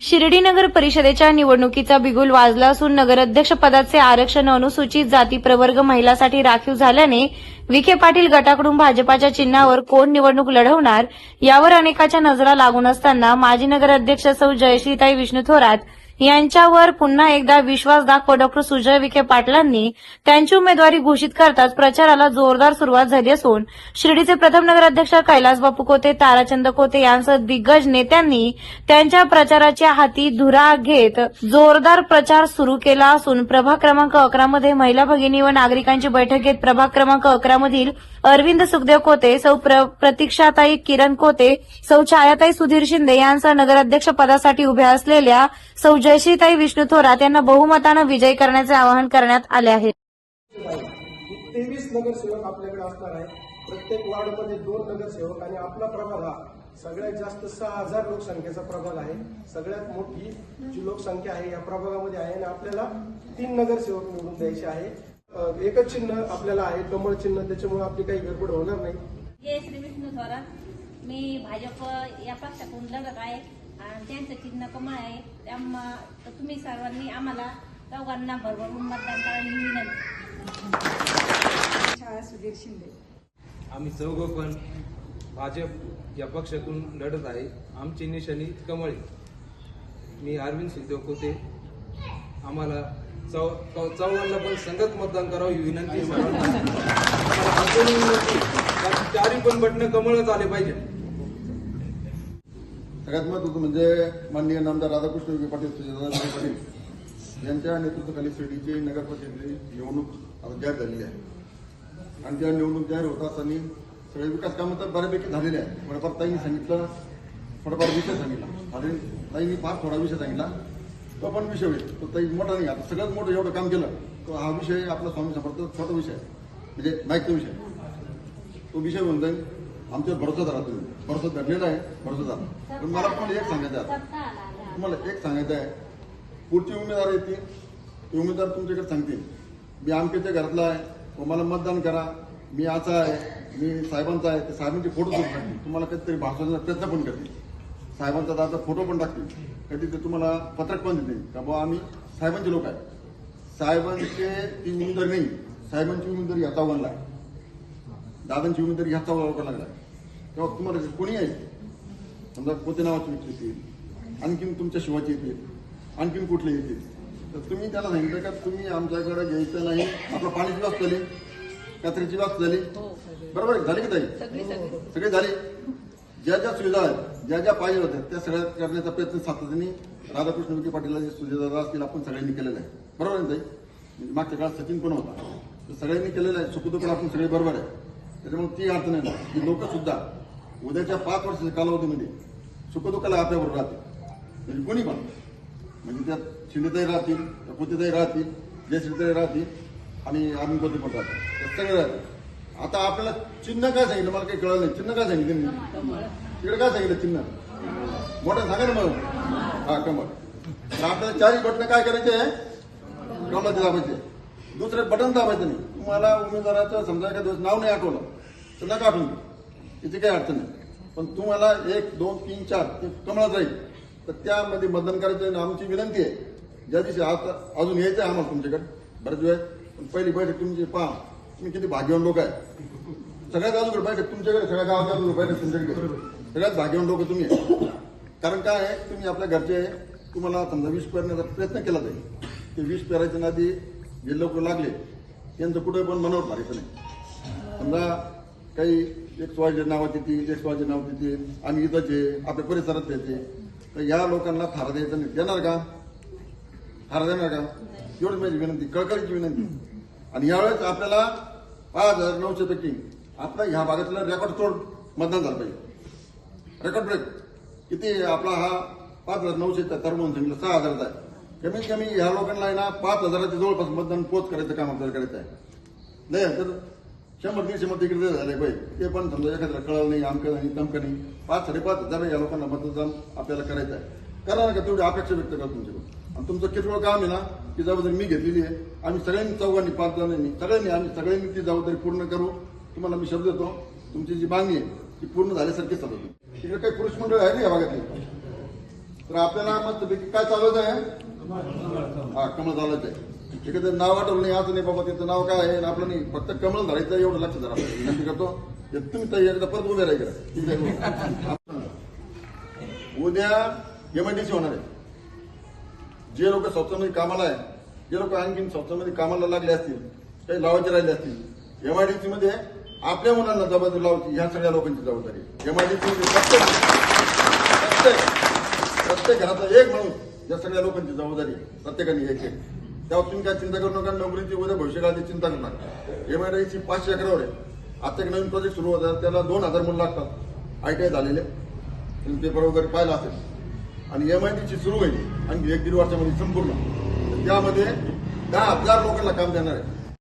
शिर्डी नगर परिषदेच्या निवडणुकीचा बिगुल वाजला असून नगराध्यक्ष पदाचे आरक्षण अनुसूचित जाती प्रवर्ग महिलासाठी राखीव झाल्याने विखे पाटील गटाकडून भाजपाच्या चिन्हावर कोण निवडणूक लढवणार यावर अनेकाच्या नजरा लागून असताना माजी नगराध्यक्ष सौ जयश्रीताई विष्णू थोरात यांच्यावर पुन्हा एकदा विश्वास दाखव डॉक्टर सुजय विखे पाटलांनी. त्यांची उमेदवारी घोषित करताच प्रचाराला जोरदार सुरुवात झाली असून शिर्डीचे प्रथम नगराध्यक्ष कैलास बापू कोते ताराचंद कोते यांसह दिग्गज नेत्यांनी त्यांच्या प्रचाराच्या हाती धुरा घेत जोरदार प्रचार सुरू केला असून प्रभाग क्रमांक अकरामध्ये महिला भगिनी व नागरिकांची बैठक घेत प्रभाग क्रमांक अकरामधील अरविंद सुखदेव कोते सौ प्र- प्रतीक्षाताई किरण कोते सौ छायाताई सुधीर शिंदे यांसह नगराध्यक्ष पदासाठी उभ्या असलेल्या सौ जयश्रीताई विष्णू थोरात यांना बहुमतानं विजयी करण्याचे आवाहन करण्यात आले आहे. तेवीस नगरसेवक आपल्याकडे असणार आहे प्रत्येक वार्डमध्ये दोन नगरसेवक आणि आपला प्रभाग हा सगळ्यात जास्त सहा हजार लोकसंख्येचा प्रभाग आहे. सगळ्यात मोठी जी लोकसंख्या आहे या प्रभागामध्ये आहे आणि आपल्याला तीन नगरसेवक निवडून द्यायचे आहे. एकच चिन्ह आपल्याला आहे कमळ चिन्ह त्याच्यामुळे आपली काही गडबड होणार नाही. जय श्री विष्णू थोरात मी भाजप या पक्षातून लढत आहे आणि त्यांचं चिन्ह कमळ आहे. त्यामुळं तुम्ही सर्वांनी आम्हाला चौघांना भरभरून मतदान करायला विनंती शाळा सुधीर शिंदे. आम्ही चौघ पण भाजप या पक्षातून लढत आहे. आमची निशाणी कमळी मी अरविंद सिद्धेव कोते आम्हाला चौ चौ- चौघांना पण संगत मतदान करावं ही विनंती चारी पण बटणं कमळच आले पाहिजे. सगळ्यात महत्वाचं म्हणजे माननीय नामदार राधाकृष्ण विखे पाटील पाटील यांच्या नेतृत्वाखाली शिर्डीची नगर परिषदेची निवडणूक आता जाहीर झालेली आहे. आणि त्या निवडणूक जाहीर होत असताना सगळे विकास कामं तर बऱ्यापैकी झालेले आहे थोडंफार ताईंनी सांगितलं थोडाफार विषय सांगितला. आणि ताईंनी फार थोडा विषय सांगितला. तो पण विषय होईल. तो ताई मोठा नाही आता सगळ्यात मोठं एवढं काम केलं तो हा विषय आपला स्वामी समर्थ छोटा विषय आहे. म्हणजे माहिती विषय तो विषय होऊन जाईल. आमच्यावर भरोसा तुम्ही. भरोसा धरलेला आहे भरोसा पण मला पण एक सांगायचं आहे. तुम्हाला एक सांगायचं आहे. पुढचे उमेदवार येतील ते उमेदवार तुमच्याकडे सांगतील. मी आमच्याच्या घरातला आहे. व मला मतदान करा. मी याचा आहे. मी साहेबांचा आहे. ते साहेबांचे फोटो तुम्हाला कधीतरी भाषणाचा प्रयत्न पण करतील. साहेबांचा दादा फोटो पण टाकतील कधी ते तुम्हाला पत्रक पण देतील का बुवा आम्ही साहेबांचे लोक आहे साहेबांचे ती उमेदवारी नाही. साहेबांची उमेदवारी ह्या चौघांना आहे. दादांची उमेदवारी ह्या चौघा लागला तेव्हा तुम्हाला कोणी आहे समजा कोणत्या नावाचे व्यक्ती येतील आणखीन तुमच्या शिवाची येतील आणखीन कुठले येतील तर तुम्ही त्याला सांगितलं का तुम्ही आमच्याकडे घ्यायचं नाही. आपलं पाण्याची व्यवस्था झाली. कचऱ्याची व्यवस्था झाली. बरोबर? झाली की ताई सगळे झाले. ज्या ज्या सुविधा आहेत ज्या ज्या पाहिजे होत्या त्या सगळ्या करण्याचा प्रयत्न सातत्याने राधाकृष्ण विखे पाटील सुविधा असतील आपण सगळ्यांनी केलेला आहे. बरोबर आहे ना ताई? म्हणजे मागच्या काळात सचिन पण होता. तर सगळ्यांनी केलेलं आहे. सुखदुःख आपण सगळे बरोबर आहे. त्याच्यामुळे ती अर्थ नाही की लोक सुद्धा उद्याच्या पाच वर्षाच्या कालावधीमध्ये सुखदुःखाला आपल्याबरोबर राहतील. म्हणजे कोणी पण. म्हणजे त्यात शिंदेताई राहतील त्या राहतील जयश्रीताई राहतील आणि आम्ही पण राहतील. सगळे राहतील. आता आपल्याला चिन्ह काय सांगितलं? मला काही कळलं नाही. चिन्ह काय सांगितलं त्यांनी? तिकडे काय सांगितलं चिन्ह? मोठं सांगा ना मग. हा कमर तर आपल्याला चारही बटन काय करायचे? कमरचे दाबायचे. दुसरे बटन दाबायचं नाही. तुम्हाला उमेदवाराचं समजा एखाद्या दिवस नाव नाही आठवलं तर नका आठवून तिथे त्याची काही अडचण नाही. पण तुम्हाला एक दोन तीन चार ते कमळात राहील तर त्यामध्ये मतदान करायचं आणि आमची विनंती आहे. ज्या दिवशी आता अजून यायचं आहे आम्हाला तुमच्याकडे. बरेच वेळ. पण पहिली बैठक तुमची पहा. तुम्ही किती भाग्यवान लोक आहे. सगळ्यात अजून बैठक तुमच्याकडे सगळ्या गावाच्या अजून बैठक तुमच्याकडे. सगळ्यात भाग्यवान लोक तुम्ही आहे. कारण काय आहे? तुम्ही आपल्या घरचे तुम्हाला समजा विष पेरण्याचा प्रयत्न केला जाईल ते विष पेरायच्या नादी जे लोक लागले त्यांचं कुठे पण मनावर मारायचं नाही. समजा काही एक स्वायचे नावात येतील एक स्वायचे नाव येतील आम्ही इथंचे आपल्या परिसरात येते तर या लोकांना थारा द्यायचं नाही देणार का? थारा देणार का? एवढीच माझी विनंती कळकळीची विनंती. आणि यावेळेस आपल्याला पाच हजार नऊशे पैकी आपला ह्या भागातलं रेकॉर्ड तोड मतदान झालं पाहिजे. रेकॉर्ड ब्रेक किती आपला हा पाच हजार नऊशे म्हणून सांगितलं सहा हजाराचा आहे. कमीत कमी ह्या लोकांना आहे ना पाच हजाराच्या जवळपास मतदान पोच करायचं काम आपल्याला करायचं आहे. नाही तर शंभर दीडशे मत तिकडे झाले बाई ते पण समजा एखाद्याला कळलं नाही आमकं नाही तमकं नाही. पाच साडेपाच हजार या लोकांना मतदान आपल्याला करायचं आहे. करा ना का तेवढी अपेक्षा व्यक्त करा तुमच्याकडून आणि तुमचं किरकोळ काम आहे ना ती जबाबदारी मी घेतलेली आहे. आम्ही सगळ्यांनी चौघांनी पाच जणांनी सगळ्यांनी आम्ही सगळ्यांनी ती जबाबदारी पूर्ण करू. तुम्हाला मी शब्द देतो तुमची जी मागणी आहे ती पूर्ण झाल्यासारखी चालवतो तिकडे काही पुरुष मंडळ आहे ना या भागातली? तर आपल्याला मग काय चालवत आहे हा कमळ चालत आहे तिकडे नाव आठवलं नाही असं नाही बाबा त्याचं नाव काय आहे? आणि आपलं नाही फक्त कमळ धरायचं एवढं लक्ष धरा. विनंती करतो. तुम्ही तयारी एकदा परत उभे राहायचं उद्या एमआयडीसी होणार आहे. जे लोक संस्थांमध्ये कामाला आहे जे लोक आणखीन संस्थांमध्ये कामाला लागले असतील काही लावायचे राहिले असतील एमआयडीसी मध्ये आपल्या मुलांना जबाबदारी लावची ह्या सगळ्या लोकांची जबाबदारी एमआयडीसी मध्ये प्रत्येक प्रत्येक प्रत्येक घराचा एक माणूस या सगळ्या लोकांची जबाबदारी प्रत्येकाने एक एक त्यावर तुम्ही काय चिंता करू नका नोकरीची उद्या भविष्यकाळाची चिंता करू नका एमआयडीसी पाचशे अकरावर आहे आता एक नवीन प्रोजेक्ट सुरू होतात त्याला दोन हजार मुलं लागतात. आय टी आय झालेले. तुम्ही पेपर वगैरे पाहिला असेल. आणि एम आय सुरू होईल. आणि एक दीड वर्षामध्ये संपूर्ण. त्यामध्ये दहा हजार लोकांना काम देणार आहे.